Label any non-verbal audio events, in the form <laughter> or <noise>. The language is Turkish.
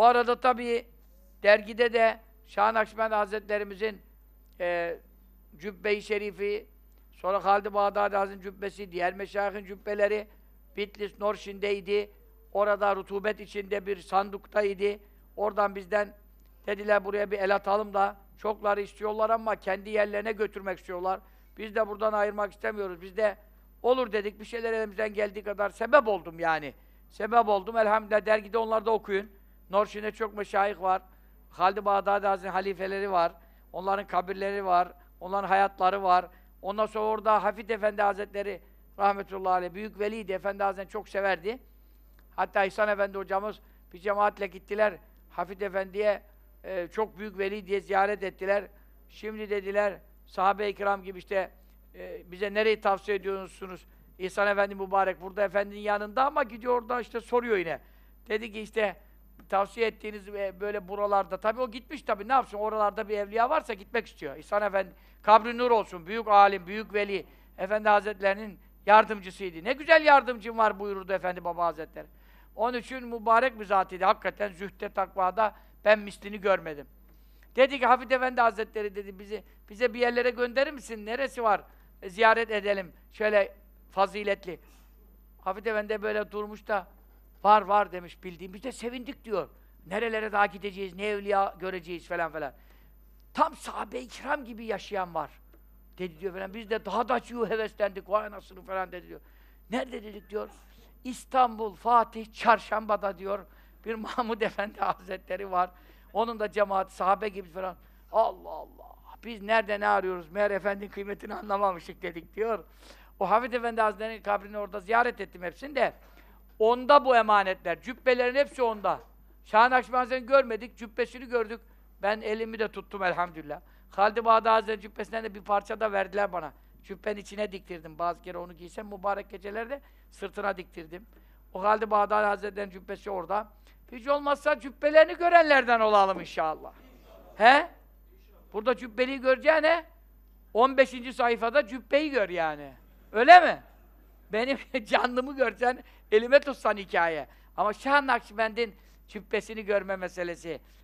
O arada tabii dergide de Şah Nakşibend Hazretlerimizin e, Cübbe-i Şerifi, sonra Halid-i Bağdadi Hazretleri'nin cübbesi, diğer meşayihin cübbeleri Bitlis, Norşin'deydi. Orada rutubet içinde bir sanduktaydı. Oradan bizden dediler buraya bir el atalım da çokları istiyorlar ama kendi yerlerine götürmek istiyorlar. Biz de buradan ayırmak istemiyoruz. Biz de olur dedik bir şeyler elimizden geldiği kadar sebep oldum yani. Sebep oldum. Elhamdülillah dergide onları da okuyun. Norşin'de çok meşayih var. Halid-i Bağdadi Hazretleri halifeleri var. Onların kabirleri var. Onların hayatları var. Ondan sonra orada Hafid Efendi Hazretleri rahmetullahi aleyh, Büyük Veliydi Efendi Hazretleri çok severdi. Hatta İhsan Efendi hocamız bir cemaatle gittiler. Hafid Efendi'ye e, çok büyük veli diye ziyaret ettiler. Şimdi dediler sahabe-i kiram gibi işte e, bize nereyi tavsiye ediyorsunuz? İhsan Efendi mübarek burada efendinin yanında ama gidiyor orada işte soruyor yine. Dedi ki işte tavsiye ettiğiniz e, böyle buralarda tabii o gitmiş tabii ne yapsın oralarda bir evliya varsa gitmek istiyor. İhsan Efendi kabri nur olsun büyük alim büyük veli Efendi Hazretlerinin yardımcısıydı. Ne güzel yardımcım var buyururdu Efendi Baba Hazretleri. Onun için mübarek bir zatıydı. Hakikaten zühte takvada ben mislini görmedim. Dedi ki Hafid Efendi Hazretleri dedi bizi bize bir yerlere gönderir misin? Neresi var? E, ziyaret edelim. Şöyle faziletli. Hafid Efendi böyle durmuş da var var demiş bildiğim. Biz de sevindik diyor. Nerelere daha gideceğiz, ne evliya göreceğiz falan falan. Tam sahabe-i kiram gibi yaşayan var. Dedi diyor falan. Biz de daha da açıyor heveslendik. Vay anasını falan dedi diyor. Nerede dedik diyor. İstanbul, Fatih, Çarşamba'da diyor. Bir Mahmud <laughs> Efendi Hazretleri var. Onun da cemaat, sahabe gibi falan. Allah Allah! Biz nerede ne arıyoruz? Meğer Efendi'nin kıymetini anlamamışık dedik diyor. O Hafid Efendi Hazretleri'nin kabrini orada ziyaret ettim hepsini de. Onda bu emanetler. Cübbelerin hepsi onda. Şah-ı Nakşibend Hazretleri'ni görmedik, cübbesini gördük. Ben elimi de tuttum elhamdülillah. Halid-i Bağdadi Hazretleri cübbesinden de bir parça da verdiler bana. Cübbenin içine diktirdim. Bazı kere onu giysem mübarek gecelerde sırtına diktirdim. O Halid-i Bağdadi Hazretleri'nin cübbesi orada. Hiç olmazsa cübbelerini görenlerden olalım inşallah. He? Burada cübbeliği göreceğine 15. sayfada cübbeyi gör yani. Öyle mi? Benim <laughs> canlımı görsen, elime tutsan hikaye. Ama Şah Nakşibend'in cübbesini görme meselesi.